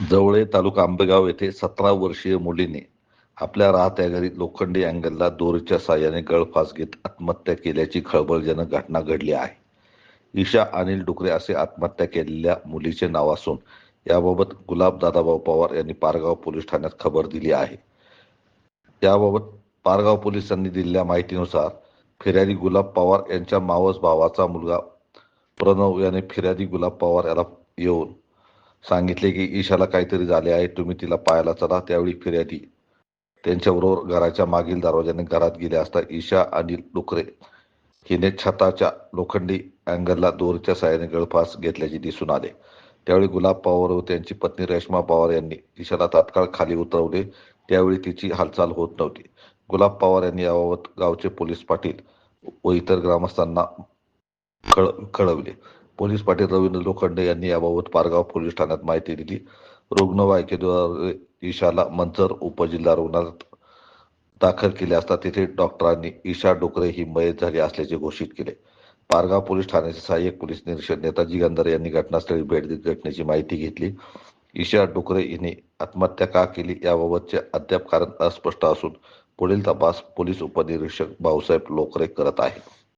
जवळे तालुका आंबेगाव येथे सतरा वर्षीय मुलीने आपल्या राहत्या घरी लोखंडी अँगलला दोरीच्या साह्याने गळफास घेत आत्महत्या केल्याची खळबळजनक घटना घडली आहे. ईशा अनिल डुकरे असे आत्महत्या केलेल्या मुलीचे नाव असून याबाबत गुलाब दादाभाऊ पवार यांनी पारगाव पोलीस ठाण्यात खबर दिली आहे. याबाबत पारगाव पोलिसांनी दिलेल्या माहितीनुसार फिर्यादी गुलाब पवार यांच्या मावस भावाचा मुलगा प्रणव याने फिर्यादी गुलाब पवार याला येऊन सांगितले की ईशाला काहीतरी झाले आहे. तुम्ही तिला पाहायला चला त्यावेळी फिर्यादी त्यांच्याबरोबर घराच्या मागील दरवाजाने घरात गेले असता ईशा अनिल डुकरे हिने छताच्या लोखंडी अँगलला दोरीच्या साह्याने गळफास घेतल्याचे दिसून आले. त्यावेळी गुलाब पवार व त्यांची पत्नी रेश्मा पवार यांनी ईशाला तात्काळ खाली उतरवले. त्यावेळी तिची हालचाल होत नव्हती. गुलाब पवार यांनी याबाबत गावचे पोलीस पाटील व इतर ग्रामस्थांना कळ कळवले. पोलीस पाटील रवींद्र लोखंडे यांनी याबाबत पारगाव पोलीस ठाण्यात माहिती दिली. रुग्णवाहिकेद्वारे ईशाला मंचर उपजिल्हा रुग्णालयात दाखल केले असता तिथे डॉक्टरांनी ईशा डोकरे ही मयत झाली असल्याचे घोषित केले. पारगाव पोलीस ठाण्याचे सहाय्यक पोलीस निरीक्षक नेताजी गंधारे यांनी घटनास्थळी भेट देत घटनेची माहिती घेतली. ईशा डोकरे हिने आत्महत्या का केली याबाबतचे अद्याप कारण अस्पष्ट असून पुढील तपास पोलीस उपनिरीक्षक भाऊसाहेब लोकरे करत आहे